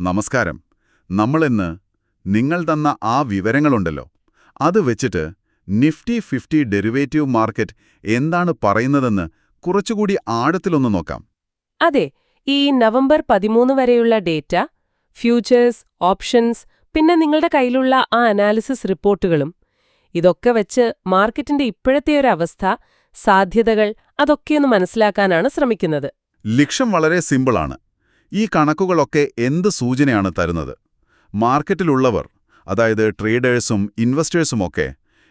നമസ്കാരം. നമ്മളിന്ന് നിങ്ങൾ തന്ന ആ വിവരങ്ങളുണ്ടല്ലോ. അത് വെച്ചിട്ട് നിഫ്റ്റി ഫിഫ്റ്റി ഡെറിവേറ്റീവ് മാർക്കറ്റ് എന്താണ് പറയുന്നതെന്ന് കുറച്ചുകൂടി ആഴത്തിലൊന്ന് നോക്കാം. അതെ ഈ നവംബർ പതിമൂന്ന് വരെയുള്ള ഡേറ്റ ഫ്യൂച്ചേഴ്സ് ഓപ്ഷൻസ് പിന്നെ നിങ്ങളുടെ കയ്യിലുള്ള ആ അനാലിസിസ് റിപ്പോർട്ടുകളും ഇതൊക്കെ വെച്ച് മാർക്കറ്റിന്റെ ഇപ്പോഴത്തെ ഒരു അവസ്ഥ സാധ്യതകൾ അതൊക്കെയൊന്ന് മനസ്സിലാക്കാനാണ് ശ്രമിക്കുന്നത്. ലക്ഷ്യം വളരെ സിമ്പിളാണ്. ഈ കണക്കുകളൊക്കെ എന്ത് സൂചനയാണ് തരുന്നത്? മാർക്കറ്റിലുള്ളവർ അതായത് ട്രേഡേഴ്സും ഇൻവെസ്റ്റേഴ്സുമൊക്കെ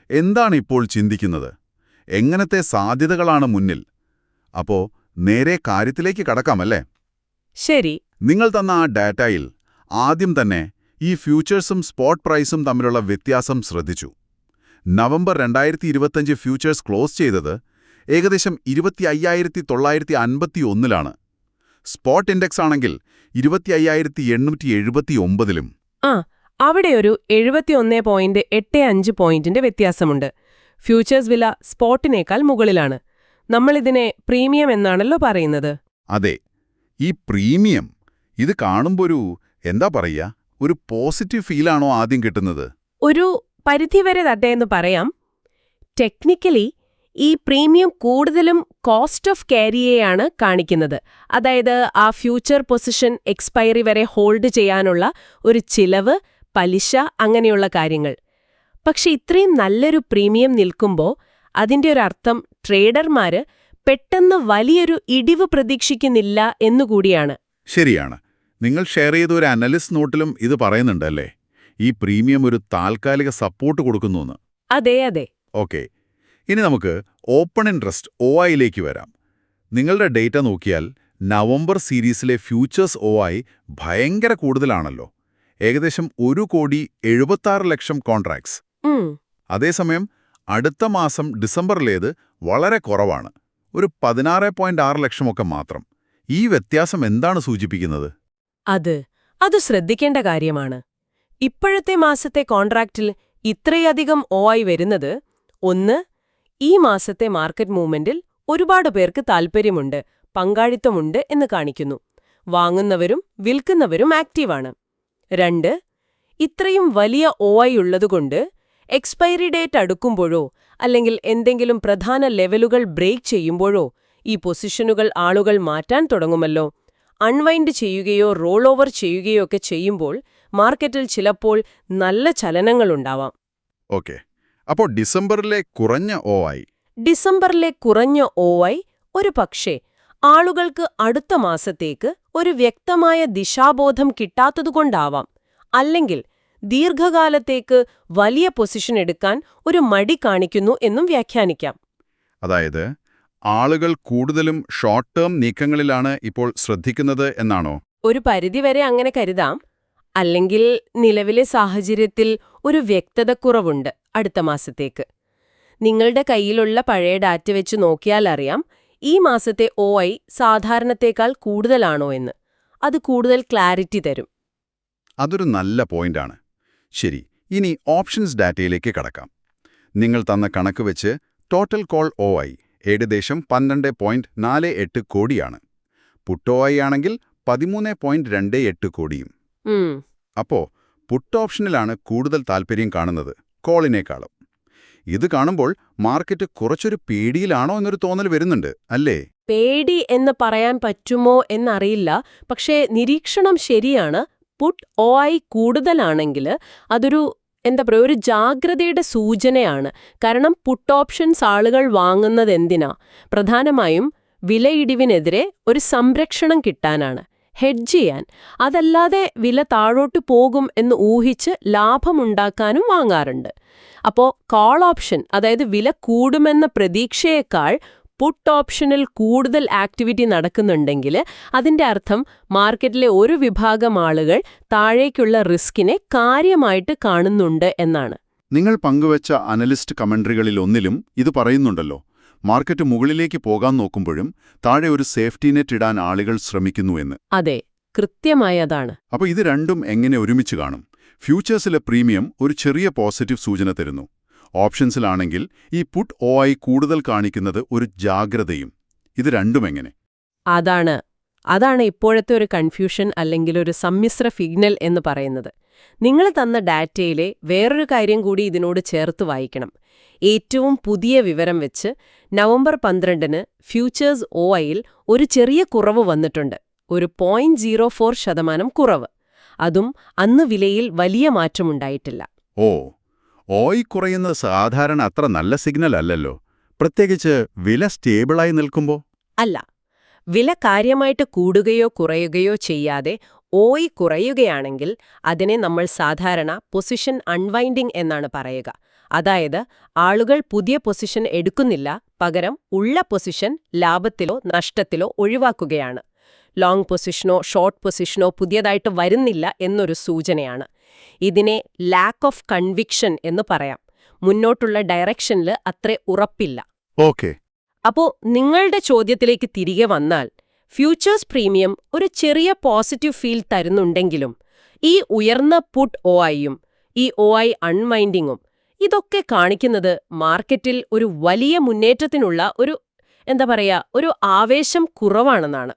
എന്താണ് ഇപ്പോൾ ചിന്തിക്കുന്നത്? എങ്ങനത്തെ സാധ്യതകളാണ് മുന്നിൽ? അപ്പോ നേരെ കാര്യത്തിലേക്ക് കടക്കാമല്ലേ? ശരി. നിങ്ങൾ തന്ന ആ ഡാറ്റയിൽ ആദ്യം തന്നെ ഈ ഫ്യൂച്ചേഴ്സും സ്പോട്ട് പ്രൈസും തമ്മിലുള്ള വ്യത്യാസം ശ്രദ്ധിച്ചു. നവംബർ രണ്ടായിരത്തി ഇരുപത്തഞ്ച് ഫ്യൂച്ചേഴ്സ് ക്ലോസ് ചെയ്തത് ഏകദേശം ഇരുപത്തി അയ്യായിരത്തി തൊള്ളായിരത്തി അൻപത്തി ഒന്നിലാണ് സ്പോട്ട് ഇൻഡെക്സ് ആണെങ്കിൽ ഇരുപത്തി അയ്യായിരത്തി എണ്ണൂറ്റി എഴുപത്തി ഒമ്പതിലും ആ അവിടെ ഒരു എഴുപത്തിയൊന്ന് പോയിന്റ് എട്ട് അഞ്ച് പോയിന്റിന്റെ വ്യത്യാസമുണ്ട്. ഫ്യൂച്ചേഴ്സ് വില സ്പോട്ടിനേക്കാൾ മുകളിലാണ്. നമ്മളിതിനെ പ്രീമിയം എന്നാണല്ലോ പറയുന്നത്. അതെ ഈ പ്രീമിയം ഇത് കാണുമ്പോൾ ഒരു എന്താ പറയാ ഒരു പോസിറ്റീവ് ഫീലാണോ ആദ്യം കിട്ടുന്നത്? ഒരു പരിധിവരെ തട്ടേന്ന് പറയാം. ടെക്നിക്കലി ഈ പ്രീമിയം കൂടുതലും കോസ്റ്റ് ഓഫ് ക്യാരിയെയാണ് കാണിക്കുന്നത്. അതായത് ആ ഫ്യൂച്ചർ പൊസിഷൻ എക്സ്പയറി വരെ ഹോൾഡ് ചെയ്യാനുള്ള ഒരു ചിലവ് പലിശ അങ്ങനെയുള്ള കാര്യങ്ങൾ. പക്ഷെ ഇത്രയും നല്ലൊരു പ്രീമിയം നിൽക്കുമ്പോൾ അതിന്റെ ഒരു അർത്ഥം ട്രേഡർമാര് പെട്ടെന്ന് വലിയൊരു ഇടിവ് പ്രതീക്ഷിക്കുന്നില്ല എന്നുകൂടിയാണ് ശരിയാണ്. നിങ്ങൾ ഷെയർ ചെയ്ത ഒരു അനലിസ്റ്റ് നോട്ടിലും ഇത് പറയുന്നുണ്ടല്ലേ ഈ പ്രീമിയം ഒരു താൽക്കാലിക സപ്പോർട്ട് കൊടുക്കുന്നു അതെ അതെ. ഓക്കെ ഇനി നമുക്ക് ഓപ്പൺ ഇൻട്രസ്റ്റ് ഒ ഐയിലേക്ക് വരാം. നിങ്ങളുടെ ഡേറ്റ നോക്കിയാൽ നവംബർ സീരീസിലെ ഫ്യൂച്ചേഴ്സ് ഒ ഐ ഭയങ്കര കൂടുതലാണല്ലോ. ഏകദേശം ഒരു കോടി എഴുപത്താറ് ലക്ഷം കോൺട്രാക്ട്സ് അതേസമയം അടുത്ത മാസം ഡിസംബറിലേത് വളരെ കുറവാണ്. ഒരു പതിനാറ് പോയിന്റ് ആറ് ലക്ഷമൊക്കെ മാത്രം. ഈ വ്യത്യാസം എന്താണ് സൂചിപ്പിക്കുന്നത്? അത് അത് ശ്രദ്ധിക്കേണ്ട കാര്യമാണ്. ഇപ്പോഴത്തെ മാസത്തെ കോൺട്രാക്റ്റിൽ ഇത്രയധികം ഒ ആയി വരുന്നത് ഒന്ന് ഈ മാസത്തെ മാർക്കറ്റ് മൂവ്മെന്റിൽ ഒരുപാട് പേർക്ക് താൽപ്പര്യമുണ്ട് പങ്കാളിത്തമുണ്ട് എന്ന് കാണിക്കുന്നു. വാങ്ങുന്നവരും വിൽക്കുന്നവരും ആക്റ്റീവാണ്. രണ്ട് ഇത്രയും വലിയ ഒ ഐ ഉള്ളതുകൊണ്ട് എക്സ്പയറി ഡേറ്റ് അടുക്കുമ്പോഴോ അല്ലെങ്കിൽ എന്തെങ്കിലും പ്രധാന ലെവലുകൾ ബ്രേക്ക് ചെയ്യുമ്പോഴോ ഈ പൊസിഷനുകൾ ആളുകൾ മാറ്റാൻ തുടങ്ങുമല്ലോ. അൺവൈൻഡ് ചെയ്യുകയോ റോൾ ഓവർ ചെയ്യുകയോ ഒക്കെ ചെയ്യുമ്പോൾ മാർക്കറ്റിൽ ചിലപ്പോൾ നല്ല ചലനങ്ങളുണ്ടാവാം ഓക്കെ. അപ്പോൾ ഡിസംബറിലെ കുറഞ്ഞ ഒ ആയി. ഡിസംബറിലെ കുറഞ്ഞ ഒ ഐ ഒരു പക്ഷേ ആളുകൾക്ക് അടുത്ത മാസത്തേക്ക് ഒരു വ്യക്തമായ ദിശാബോധം കിട്ടാത്തതുകൊണ്ടാവാം അല്ലെങ്കിൽ ദീർഘകാലത്തേക്ക് വലിയ പൊസിഷൻ എടുക്കാൻ ഒരു മടി കാണിക്കുന്നു എന്നും വ്യാഖ്യാനിക്കാം. അതായത് ആളുകൾ കൂടുതലും ഷോർട്ട് ടേം നീക്കങ്ങളിലാണ് ഇപ്പോൾ ശ്രദ്ധിക്കുന്നത് എന്നാണോ? ഒരു പരിധിവരെ അങ്ങനെ കരുതാം. അല്ലെങ്കിൽ നിലവിലെ സാഹചര്യത്തിൽ ഒരു വ്യക്തതക്കുറവുണ്ട് അടുത്ത മാസത്തേക്ക്. നിങ്ങളുടെ കയ്യിലുള്ള പഴയ ഡാറ്റ വെച്ച് നോക്കിയാൽ അറിയാം ഈ മാസത്തെ ഒ ഐ സാധാരണത്തേക്കാൾ കൂടുതലാണോ എന്ന്. അത് കൂടുതൽ ക്ലാരിറ്റി തരും. അതൊരു നല്ല പോയിന്റാണ്. ശരി ഇനി ഓപ്ഷൻസ് ഡാറ്റയിലേക്ക് കടക്കാം. നിങ്ങൾ തന്ന കണക്ക് വെച്ച് ടോട്ടൽ കോൾ ഒ ഐ ഏകദേശം പന്ത്രണ്ട് പോയിന്റ് നാല് എട്ട് കോടിയാണ്. പുട്ട് ഒ ഐ ആണെങ്കിൽ പതിമൂന്ന് പോയിന്റ് രണ്ട് എട്ട് കോടിയും. അപ്പോ പുട്ട് ഓപ്ഷനിലാണ് കൂടുതൽ താൽപ്പര്യം കാണുന്നത് കോളിനേക്കാളും. ഇത് കാണുമ്പോൾ മാർക്കറ്റ് കുറച്ചൊരു പേടിയിലാണോ എന്നൊരു തോന്നൽ വരുന്നുണ്ട് അല്ലേ? പേടി എന്ന് പറയാൻ പറ്റുമോ എന്നറിയില്ല പക്ഷേ നിരീക്ഷണം ശരിയാണ്. പുട്ട് ഒ ഐ കൂടുതലാണെങ്കിൽ അതൊരു എന്താ പറയുക ഒരു ജാഗ്രതയുടെ സൂചനയാണ്. കാരണം പുട്ട് ഓപ്ഷൻസ് ആളുകൾ വാങ്ങുന്നത് എന്തിനാ? പ്രധാനമായും വിലയിടിവിനെതിരെ ഒരു സംരക്ഷണം കിട്ടാനാണ്. ഹെഡ്ജ് ചെയ്യാൻ. അതല്ലാതെ വില താഴോട്ട് പോകും എന്ന് ഊഹിച്ച് ലാഭമുണ്ടാക്കാനും വാങ്ങാറുണ്ട്. അപ്പോൾ കോൾ ഓപ്ഷൻ അതായത് വില കൂടുമെന്ന പ്രതീക്ഷയേക്കാൾ പുട്ട് ഓപ്ഷനിൽ കൂടുതൽ ആക്ടിവിറ്റി നടക്കുന്നുണ്ടെങ്കിൽ അതിന്റെ അർത്ഥം മാർക്കറ്റിലെ ഒരു വിഭാഗം ആളുകൾ താഴേക്കുള്ള റിസ്കിനെ കാര്യമായിട്ട് കാണുന്നുണ്ട് എന്നാണ്. നിങ്ങൾ പങ്കുവച്ച അനലിസ്റ്റ് കമന്ററികളിൽ ഒന്നിലും ഇത് പറയുന്നുണ്ടല്ലോ. മാർക്കറ്റ് മുകളിലേക്ക് പോകാൻ നോക്കുമ്പോഴും താഴെ ഒരു സേഫ്റ്റി നെറ്റ് ഇടാൻ ആളുകൾ ശ്രമിക്കുന്നു എന്ന്. അതെ കൃത്യമായി അതാണ്. അപ്പോൾ ഇത് രണ്ടും എങ്ങനെ ഒരുമിച്ച് കാണും? ഫ്യൂച്ചേഴ്സിലെ പ്രീമിയം ഒരു ചെറിയ പോസിറ്റീവ് സൂചന തരുന്നു. ഓപ്ഷൻസിലാണെങ്കിൽ ഈ പുട്ട് ഒ ആയി കൂടുതൽ കാണിക്കുന്നത് ഒരു ജാഗ്രതയും. ഇത് രണ്ടും എങ്ങനെ? അതാണ്. അതാണ് ഇപ്പോഴത്തെ ഒരു കൺഫ്യൂഷൻ അല്ലെങ്കിൽ ഒരു സമ്മിശ്ര ഫിഗ്നൽ എന്ന് പറയുന്നത്. നിങ്ങൾ തന്ന ഡാറ്റയിലെ വേറൊരു കാര്യം കൂടി ഇതിനോട് ചേർത്ത് വായിക്കണം. ഏറ്റവും പുതിയ വിവരം വെച്ച് നവംബർ പന്ത്രണ്ടിന് ഫ്യൂച്ചേഴ്സ് ഒ ഐയിൽ ഒരു ചെറിയ കുറവ് വന്നിട്ടുണ്ട്. ഒരു പോയിന്റ് സീറോ ഫോർ ശതമാനം കുറവ്. അതും അന്ന് വിലയിൽ വലിയ മാറ്റമുണ്ടായിട്ടില്ല. ഓ ഓയി കുറയുന്നത് സാധാരണ അത്ര നല്ല സിഗ്നൽ അല്ലല്ലോ. പ്രത്യേകിച്ച് വില സ്റ്റേബിളായി നിൽക്കുമ്പോൾ അല്ല വില കാര്യമായിട്ട് കൂടുകയോ കുറയുകയോ ചെയ്യാതെ ഓയി കുറയുകയാണെങ്കിൽ അതിനെ നമ്മൾ സാധാരണ പൊസിഷൻ അൺവൈൻഡിംഗ് എന്നാണ് പറയുക. അതായത് ആളുകൾ പുതിയ പൊസിഷൻ എടുക്കുന്നില്ല പകരം ഉള്ള പൊസിഷൻ ലാഭത്തിലോ നഷ്ടത്തിലോ ഒഴിവാക്കുകയാണ്. ലോങ് പൊസിഷനോ ഷോർട്ട് പൊസിഷനോ പുതിയതായിട്ട് വരുന്നില്ല എന്നൊരു സൂചനയാണ്. ഇതിനെ ലാക്ക് ഓഫ് കൺവിക്ഷൻ എന്ന് പറയാം. മുന്നോട്ടുള്ള ഡയറക്ഷനിൽ അത്ര ഉറപ്പില്ല. ഓക്കെ അപ്പോ നിങ്ങളുടെ ചോദ്യത്തിലേക്ക് തിരികെ വന്നാൽ ഫ്യൂച്ചേഴ്സ് പ്രീമിയം ഒരു ചെറിയ പോസിറ്റീവ് ഫീൽ തരുന്നുണ്ടെങ്കിലും ഈ ഉയർന്ന പുട്ട് ഒ ഐയും ഈ ഒ ഐ അൺവൈൻഡിങ്ങും ഇതൊക്കെ കാണിക്കുന്നത് മാർക്കറ്റിൽ ഒരു വലിയ മുന്നേറ്റത്തിനുള്ള ഒരു എന്താ പറയാ ഒരു ആവേശം കുറവാണെന്നാണ്.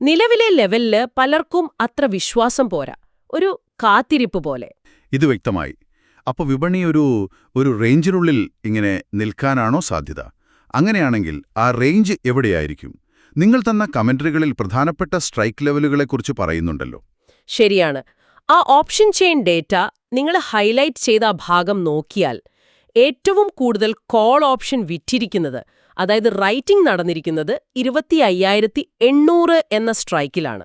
നിലവിലെ ലെവലിൽ പലർക്കും അത്ര വിശ്വാസം പോരാ. ഒരു കാത്തിരിപ്പ് പോലെ. ഇത് വ്യക്തമായി. അപ്പോൾ വിപണി ഒരു ഒരു റേഞ്ചിനുള്ളിൽ ഇങ്ങനെ നിൽക്കാനാണോ സാധ്യത? അങ്ങനെയാണെങ്കിൽ ആ റേഞ്ച് എവിടെയായിരിക്കും? നിങ്ങൾ തന്ന കമന്ററികളിൽ പ്രധാനപ്പെട്ട സ്ട്രൈക്ക് ലെവലുകളെക്കുറിച്ച് പറയുന്നുണ്ടല്ലോ. ശരിയാണ്. ആ ഓപ്ഷൻ ചെയിൻ ഡേറ്റ നിങ്ങൾ ഹൈലൈറ്റ് ചെയ്ത ആ ഭാഗം നോക്കിയാൽ ഏറ്റവും കൂടുതൽ കോൾ ഓപ്ഷൻ വിറ്റിരിക്കുന്നത് അതായത് റൈറ്റിംഗ് നടന്നിരിക്കുന്നത് ഇരുപത്തി അയ്യായിരത്തി എണ്ണൂറ് എന്ന സ്ട്രൈക്കിലാണ്.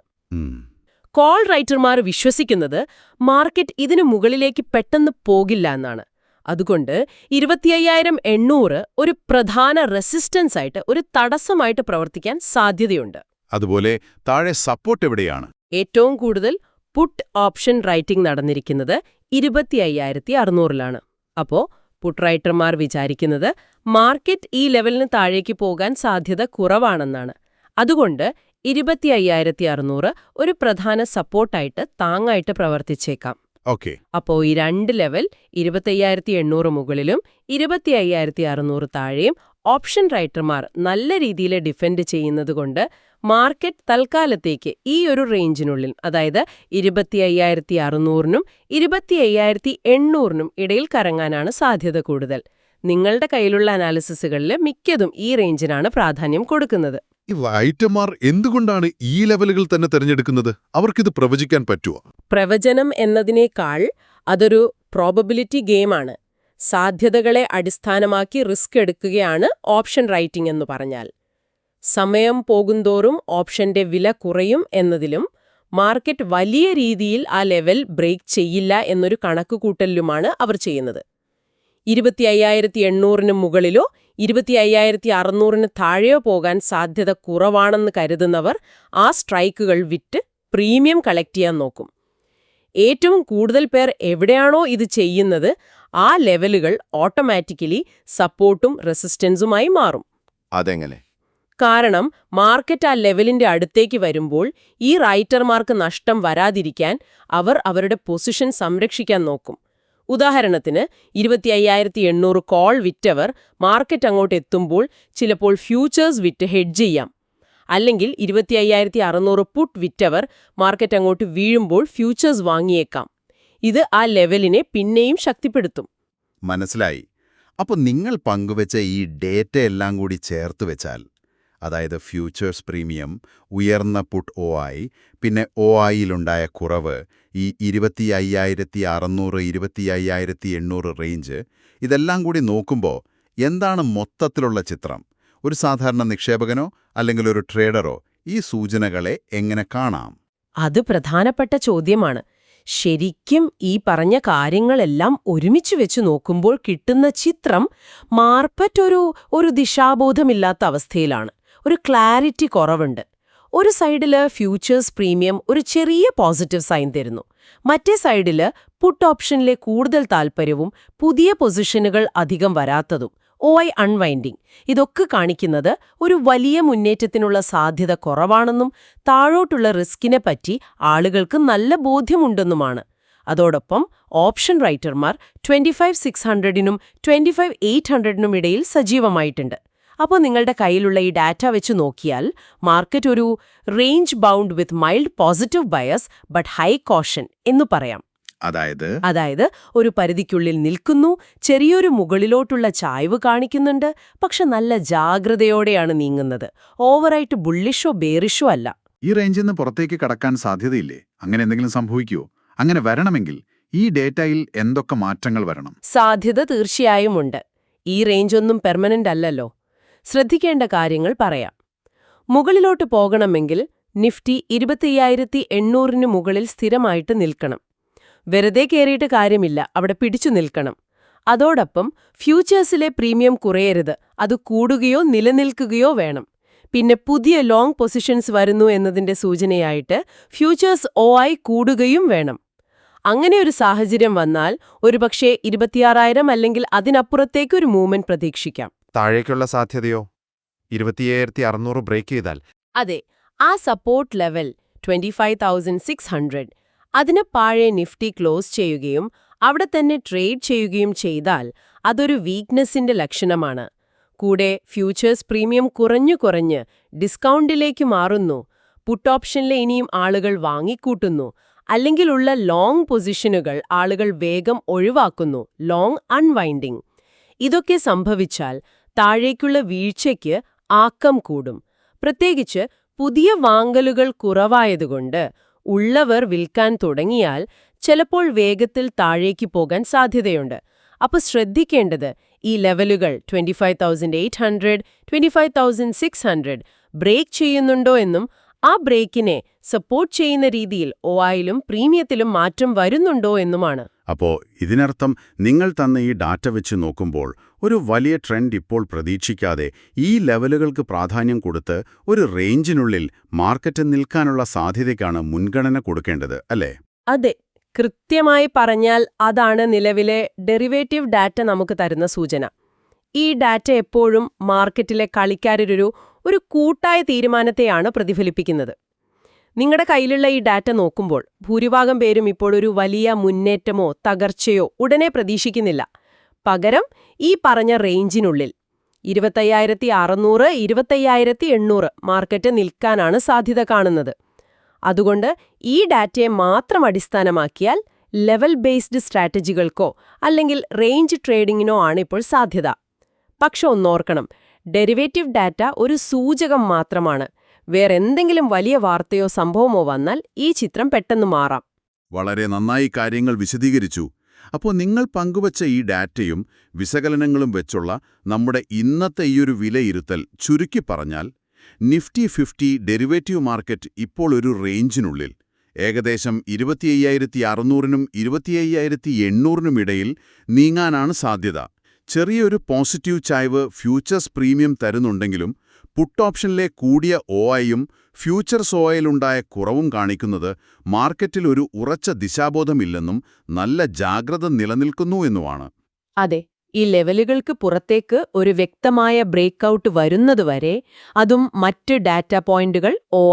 കോൾ റൈറ്റർമാർ വിശ്വസിക്കുന്നത് മാർക്കറ്റ് ഇതിനു മുകളിലേക്ക് പെട്ടെന്ന് പോകില്ല എന്നാണ്. അതുകൊണ്ട് ഇരുപത്തിയ്യായിരം എണ്ണൂറ് ഒരു പ്രധാന റെസിസ്റ്റൻസ് ആയിട്ട് ഒരു തടസ്സമായിട്ട് പ്രവർത്തിക്കാൻ സാധ്യതയുണ്ട്. അതുപോലെ താഴെ സപ്പോർട്ട് എവിടെയാണ്? ഏറ്റവും കൂടുതൽ പുട്ട് ഓപ്ഷൻ റൈറ്റിംഗ് നടന്നിരിക്കുന്നത് ഇരുപത്തി അയ്യായിരത്തി അറുന്നൂറിലാണ് അപ്പോ പുട്ട് റൈറ്റർമാർ വിചാരിക്കുന്നത് മാർക്കറ്റ് ഈ ലെവലിന് താഴേക്ക് പോകാൻ സാധ്യത കുറവാണെന്നാണ്. അതുകൊണ്ട് ഇരുപത്തി അയ്യായിരത്തി അറുന്നൂറ് ഒരു പ്രധാന സപ്പോർട്ടായിട്ട് താങ്ങായിട്ട് പ്രവർത്തിച്ചേക്കാം. ഓക്കെ. അപ്പോൾ ഈ രണ്ട് ലെവൽ ഇരുപത്തയ്യായിരത്തി എണ്ണൂറ് മുകളിലും ഇരുപത്തി അയ്യായിരത്തി അറുന്നൂറ് താഴെയും ഓപ്ഷൻ റൈറ്റർമാർ നല്ല രീതിയിൽ ഡിഫെൻഡ് ചെയ്യുന്നതുകൊണ്ട് മാർക്കറ്റ് തൽക്കാലത്തേക്ക് ഈ ഒരു റേഞ്ചിനുള്ളിൽ അതായത് ഇരുപത്തി അയ്യായിരത്തി അറുന്നൂറിനും ഇരുപത്തി അയ്യായിരത്തി എണ്ണൂറിനും ഇടയിൽ കറങ്ങാനാണ് സാധ്യത കൂടുതൽ. നിങ്ങളുടെ കയ്യിലുള്ള അനാലിസിസുകളിൽ മിക്കതും ഈ റേഞ്ചിനാണ് പ്രാധാന്യം കൊടുക്കുന്നത്. ഈ റൈറ്റർമാർ എന്തുകൊണ്ടാണ് ഈ ലെവലുകൾ തന്നെ തിരഞ്ഞെടുക്കുന്നത്? അവർക്കിത് പ്രവചിക്കാൻ പറ്റുമോ പ്രവചനം എന്നതിനേക്കാൾ അതൊരു പ്രോബബിലിറ്റി ഗെയിമാണ് സാധ്യതകളെ അടിസ്ഥാനമാക്കി റിസ്ക് എടുക്കുകയാണ് ഓപ്ഷൻ റൈറ്റിംഗ് എന്ന് പറഞ്ഞാൽ. സമയം പോകുന്തോറും ഓപ്ഷന്റെ വില കുറയും എന്നതിലും മാർക്കറ്റ് വലിയ രീതിയിൽ ആ ലെവൽ ബ്രേക്ക് ചെയ്യില്ല എന്നൊരു കണക്കുകൂട്ടലിലുമാണ് അവർ ചെയ്യുന്നത്. ഇരുപത്തി അയ്യായിരത്തി എണ്ണൂറിന് മുകളിലോ ഇരുപത്തി അയ്യായിരത്തി അറുന്നൂറിന് താഴെയോ പോകാൻ സാധ്യത കുറവാണെന്ന് കരുതുന്നവർ ആ സ്ട്രൈക്കുകൾ വിറ്റ് പ്രീമിയം കളക്ട് ചെയ്യാൻ നോക്കും. ഏറ്റവും കൂടുതൽ പേർ എവിടെയാണോ ഇത് ചെയ്യുന്നത് ആ ലെവലുകൾ ഓട്ടോമാറ്റിക്കലി സപ്പോർട്ടും റെസിസ്റ്റൻസുമായി മാറും. അതെങ്ങനെ? കാരണം മാർക്കറ്റ് ആ ലെവലിന്റെ അടുത്തേക്ക് വരുമ്പോൾ ഈ റൈറ്റർമാർക്ക് നഷ്ടം വരാതിരിക്കാൻ അവർ അവരുടെ പൊസിഷൻ സംരക്ഷിക്കാൻ നോക്കും. ഉദാഹരണത്തിന് ഇരുപത്തി അയ്യായിരത്തി എണ്ണൂറ് കോൾ വിറ്റവർ മാർക്കറ്റ് അങ്ങോട്ട് എത്തുമ്പോൾ ചിലപ്പോൾ ഫ്യൂച്ചേഴ്സ് വിറ്റ് ഹെഡ്ജ് ചെയ്യാം. അല്ലെങ്കിൽ ഇരുപത്തി അയ്യായിരത്തി അറുന്നൂറ് പുട്ട് വിറ്റവർ മാർക്കറ്റ് അങ്ങോട്ട് വീഴുമ്പോൾ ഫ്യൂച്ചേഴ്സ് വാങ്ങിയേക്കാം. ഇത് ആ ലെവലിനെ പിന്നെയും ശക്തിപ്പെടുത്തും. മനസ്സിലായി. അപ്പോൾ നിങ്ങൾ പങ്കുവെച്ച ഈ ഡേറ്റ എല്ലാം കൂടി ചേർത്ത് വെച്ചാൽ അതായത് ഫ്യൂച്ചേഴ്സ് പ്രീമിയം ഉയർന്ന പുട്ട് ഒ ആയി പിന്നെ ഒ ഐയിലുണ്ടായ കുറവ് ഈ ഇരുപത്തി അയ്യായിരത്തി അറുന്നൂറ് ഇരുപത്തി അയ്യായിരത്തി എണ്ണൂറ് റേഞ്ച് ഇതെല്ലാം കൂടി നോക്കുമ്പോൾ എന്താണ് മൊത്തത്തിലുള്ള ചിത്രം? ഒരു സാധാരണ നിക്ഷേപകനോ അല്ലെങ്കിൽ ഒരു ട്രേഡറോ ഈ സൂചനകളെ എങ്ങനെ കാണാം? അത് പ്രധാനപ്പെട്ട ചോദ്യമാണ്. ശരിക്കും ഈ പറഞ്ഞ കാര്യങ്ങളെല്ലാം ഒരുമിച്ച് വെച്ച് നോക്കുമ്പോൾ കിട്ടുന്ന ചിത്രം മാർപ്പറ്റ് ഒരു ഒരു ദിശാബോധമില്ലാത്ത അവസ്ഥയിലാണ്. ഒരു ക്ലാരിറ്റി കുറവുണ്ട്. ഒരു സൈഡിൽ ഫ്യൂച്ചേഴ്സ് പ്രീമിയം ഒരു ചെറിയ പോസിറ്റീവ് സൈൻ തരുന്നു. മറ്റേ സൈഡിൽ പുട്ട് ഓപ്ഷനിലെ കൂടുതൽ താൽപ്പര്യവും പുതിയ പൊസിഷനുകൾ അധികം വരാത്തതും. O I unwinding. ഇതൊക്കെ കാണിക്കുന്നത് ഒരു വലിയ മുന്നേറ്റത്തിനുള്ള സാധ്യത കുറവാണെന്നും താഴോട്ടുള്ള റിസ്കിനെ പറ്റി ആളുകൾക്ക് നല്ല ബോധ്യമുണ്ടെന്നുമാണ്. അതോടൊപ്പം ഓപ്ഷൻ റൈറ്റർമാർ ട്വന്റി ഫൈവ് സിക്സ് ഹൺഡ്രഡിനും ട്വന്റി ഫൈവ് എയ്റ്റ് ഹൺഡ്രഡിനും ഇടയിൽ സജീവമായിട്ടുണ്ട്. അപ്പോൾ നിങ്ങളുടെ കയ്യിലുള്ള ഈ ഡാറ്റ വെച്ച് നോക്കിയാൽ മാർക്കറ്റ് ഒരു range bound with mild positive bias but high caution എന്നു പറയാം. അതായത് അതായത് ഒരു പരിധിക്കുള്ളിൽ നിൽക്കുന്നു ചെറിയൊരു മുകളിലോട്ടുള്ള ചായ്വ് കാണിക്കുന്നുണ്ട് പക്ഷെ നല്ല ജാഗ്രതയോടെയാണ് നീങ്ങുന്നത്. ഓവറായിട്ട് ബുള്ളിഷോ ബേറിഷോ അല്ല. ഈ റേഞ്ചിൽ നിന്ന് പുറത്തേക്ക് കടക്കാൻ സാധ്യതയില്ലേ? അങ്ങനെ എന്തെങ്കിലും സംഭവിക്കുമോ അങ്ങനെ വരണമെങ്കിൽ ഈ ഡേറ്റയിൽ എന്തൊക്കെ മാറ്റങ്ങൾ വരണം? സാധ്യത തീർച്ചയായും ഉണ്ട്. ഈ റേഞ്ചൊന്നും പെർമനന്റ് അല്ലല്ലോ. ശ്രദ്ധിക്കേണ്ട കാര്യങ്ങൾ പറയാം. മുകളിലോട്ട് പോകണമെങ്കിൽ നിഫ്റ്റി ഇരുപത്തിയ്യായിരത്തി എണ്ണൂറിന് മുകളിൽ സ്ഥിരമായിട്ട് നിൽക്കണം. വെറുതെ കയറിയിട്ട് കാര്യമില്ല. അവിടെ പിടിച്ചു നിൽക്കണം. അതോടൊപ്പം ഫ്യൂച്ചേഴ്സിലെ പ്രീമിയം കുറയരുത്. അത് കൂടുകയോ നിലനിൽക്കുകയോ വേണം. പിന്നെ പുതിയ ലോങ് പൊസിഷൻസ് വരുന്നു എന്നതിന്റെ സൂചനയായിട്ട് ഫ്യൂച്ചേഴ്സ് ഒ ആയി കൂടുകയും വേണം. അങ്ങനെ ഒരു സാഹചര്യം വന്നാൽ ഒരുപക്ഷെ ഇരുപത്തിയാറായിരം അല്ലെങ്കിൽ അതിനപ്പുറത്തേക്കൊരു മൂവ്മെന്റ് പ്രതീക്ഷിക്കാം. താഴേക്കുള്ള സാധ്യതയോ? ഇരുപത്തിയ്യായിരത്തി അറുന്നൂറ് ബ്രേക്ക് ചെയ്താൽ. അതെ ആ support level twenty five thousand six hundred. അതിന് പാഴെ നിഫ്റ്റി ക്ലോസ് ചെയ്യുകയും അവിടെ തന്നെ ട്രേഡ് ചെയ്യുകയും ചെയ്താൽ അതൊരു വീക്ക്നെസ്സിന്റെ ലക്ഷണമാണ്. കൂടെ ഫ്യൂച്ചേഴ്സ് പ്രീമിയം കുറഞ്ഞു കുറഞ്ഞ് ഡിസ്കൗണ്ടിലേക്ക് മാറുന്നു. പുട്ട് ഓപ്ഷനിലെ ഇനിയും ആളുകൾ വാങ്ങിക്കൂട്ടുന്നു. അല്ലെങ്കിലുള്ള ലോങ് പൊസിഷനുകൾ ആളുകൾ വേഗം ഒഴിവാക്കുന്നു. Long unwinding. ഇതൊക്കെ സംഭവിച്ചാൽ താഴേക്കുള്ള വീഴ്ചയ്ക്ക് ആക്കം കൂടും. പ്രത്യേകിച്ച് പുതിയ വാങ്ങലുകൾ കുറവായതുകൊണ്ട് ഉള്ളവർ വിൽക്കാൻ തുടങ്ങിയാൽ ചിലപ്പോൾ വേഗത്തിൽ താഴേക്ക് പോകാൻ സാധ്യതയുണ്ട്. അപ്പൊ ശ്രദ്ധിക്കേണ്ടത് ഈ ലെവലുകൾ twenty five thousand eight hundred twenty five thousand six hundred break ചെയ്യുന്നുണ്ടോ എന്നും ആ ബ്രേക്കിനെ സപ്പോർട്ട് ചെയ്യുന്ന രീതിയിൽ ആയിലും പ്രീമിയത്തിലും മാറ്റം വരുന്നുണ്ടോ എന്നുമാണ്. അപ്പോ ഇതിനർത്ഥം നിങ്ങൾ തന്ന ഈ ഡാറ്റ വെച്ച് നോക്കുമ്പോൾ ഒരു വലിയ ട്രെൻഡ് ഇപ്പോൾ പ്രതീക്ഷിക്കാതെ ഈ ലെവലുകൾക്ക് പ്രാധാന്യം കൊടുത്ത് ഒരു റേഞ്ചിനുള്ളിൽ മാർക്കറ്റ് നിൽക്കാനുള്ള സാധ്യതയ്ക്കാണ് മുൻഗണന കൊടുക്കേണ്ടത് അല്ലേ? അതെ. കൃത്യമായി പറഞ്ഞാൽ അതാണ് നിലവിലെ ഡെറിവേറ്റീവ് ഡാറ്റ നമുക്ക് തരുന്ന സൂചന. ഈ ഡാറ്റ എപ്പോഴും മാർക്കറ്റിലെ കളിക്കാരൊരു ഒരു കൂട്ടായ തീരുമാനത്തെയാണ് പ്രതിഫലിപ്പിക്കുന്നത്. നിങ്ങളുടെ കയ്യിലുള്ള ഈ ഡാറ്റ നോക്കുമ്പോൾ ഭൂരിഭാഗം പേരും ഇപ്പോഴൊരു വലിയ മുന്നേറ്റമോ തകർച്ചയോ ഉടനെ പ്രതീക്ഷിക്കുന്നില്ല. പകരം ഈ പറഞ്ഞ റേഞ്ചിനുള്ളിൽ ഇരുപത്തയ്യായിരത്തി അറുന്നൂറ് ഇരുപത്തയ്യായിരത്തി എണ്ണൂറ് മാർക്കറ്റ് നിൽക്കാനാണ് സാധ്യത കാണുന്നത്. അതുകൊണ്ട് ഈ ഡാറ്റയെ മാത്രം അടിസ്ഥാനമാക്കിയാൽ ലെവൽ ബേസ്ഡ് സ്ട്രാറ്റജികൾക്കോ അല്ലെങ്കിൽ റേഞ്ച് ട്രേഡിങ്ങിനോ ആണ് ഇപ്പോൾ സാധ്യത. പക്ഷെ ഒന്നോർക്കണം ഡെറിവേറ്റീവ് ഡാറ്റ ഒരു സൂചകം മാത്രമാണ്. വേറെന്തെങ്കിലും വലിയ വാർത്തയോ സംഭവമോ വന്നാൽ ഈ ചിത്രം പെട്ടെന്ന് മാറാം. വളരെ നന്നായി കാര്യങ്ങൾ വിശദീകരിച്ചു. അപ്പോൾ നിങ്ങൾ പങ്കുവച്ച ഈ ഡാറ്റയും വിശകലനങ്ങളും വെച്ചുള്ള നമ്മുടെ ഇന്നത്തെ ഈയൊരു വിലയിരുത്തൽ ചുരുക്കി പറഞ്ഞാൽ നിഫ്റ്റി ഫിഫ്റ്റി ഡെറിവേറ്റീവ് മാർക്കറ്റ് ഇപ്പോൾ ഒരു റേഞ്ചിനുള്ളിൽ ഏകദേശം ഇരുപത്തിയ്യായിരത്തി അറുന്നൂറിനും ഇരുപത്തിയ്യായിരത്തി എണ്ണൂറിനും ഇടയിൽ നീങ്ങാനാണ് സാധ്യത. ചെറിയൊരു പോസിറ്റീവ് ചായ്വ് ഫ്യൂച്ചേഴ്സ് പ്രീമിയം തരുന്നുണ്ടെങ്കിലും പുട്ട് ഓപ്ഷനിലെ കൂടിയ ഓ ഐയും ഫ്യൂച്ചർസ് ഓയിലുണ്ടായ കുറവും കാണിക്കുന്നത് മാർക്കറ്റിൽ ഒരു ഉറച്ച ദിശാബോധമില്ലെന്നും നല്ല ജാഗ്രത നിലനിൽക്കുന്നു എന്നുമാണ്. അതെ ഈ ലെവലുകൾക്ക് പുറത്തേക്ക് ഒരു വ്യക്തമായ ബ്രേക്കൗട്ട് വരുന്നതുവരെ അതും മറ്റ് ഡാറ്റ പോയിന്റുകൾ ഒ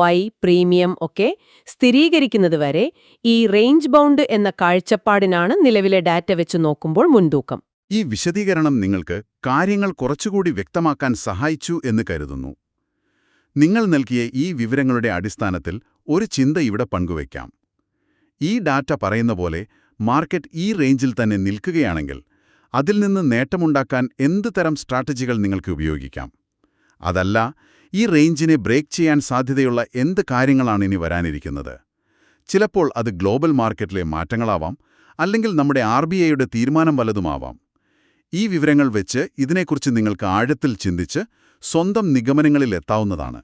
പ്രീമിയം ഒക്കെ സ്ഥിരീകരിക്കുന്നതുവരെ ഈ റേഞ്ച് ബൗണ്ട് എന്ന കാഴ്ചപ്പാടിനാണ് നിലവിലെ ഡാറ്റ വെച്ച് നോക്കുമ്പോൾ മുൻതൂക്കം. ഈ വിശദീകരണം നിങ്ങൾക്ക് കാര്യങ്ങൾ കുറച്ചുകൂടി വ്യക്തമാക്കാൻ സഹായിച്ചു എന്ന് കരുതുന്നു. നിങ്ങൾ നൽകിയ ഈ വിവരങ്ങളുടെ അടിസ്ഥാനത്തിൽ ഒരു ചിന്ത ഇവിടെ പങ്കുവയ്ക്കാം. ഈ ഡാറ്റ പറയുന്ന പോലെ മാർക്കറ്റ് ഈ റേഞ്ചിൽ തന്നെ നിൽക്കുകയാണെങ്കിൽ അതിൽ നിന്ന് നേട്ടമുണ്ടാക്കാൻ എന്ത് തരം സ്ട്രാറ്റജികൾ നിങ്ങൾക്ക് ഉപയോഗിക്കാം? അതല്ല ഈ റേഞ്ചിനെ ബ്രേക്ക് ചെയ്യാൻ സാധ്യതയുള്ള എന്ത് കാര്യങ്ങളാണ് ഇനി വരാനിരിക്കുന്നത്? ചിലപ്പോൾ അത് ഗ്ലോബൽ മാർക്കറ്റിലെ മാറ്റങ്ങളാവാം അല്ലെങ്കിൽ നമ്മുടെ ആർ തീരുമാനം വല്ലതുമാവാം ഈ വിവരങ്ങൾ വെച്ച് ഇതിനെക്കുറിച്ച് നിങ്ങൾക്ക് ആഴത്തിൽ ചിന്തിച്ച് സ്വന്തം നിഗമനങ്ങളിൽ എത്താവുന്നതാണ്.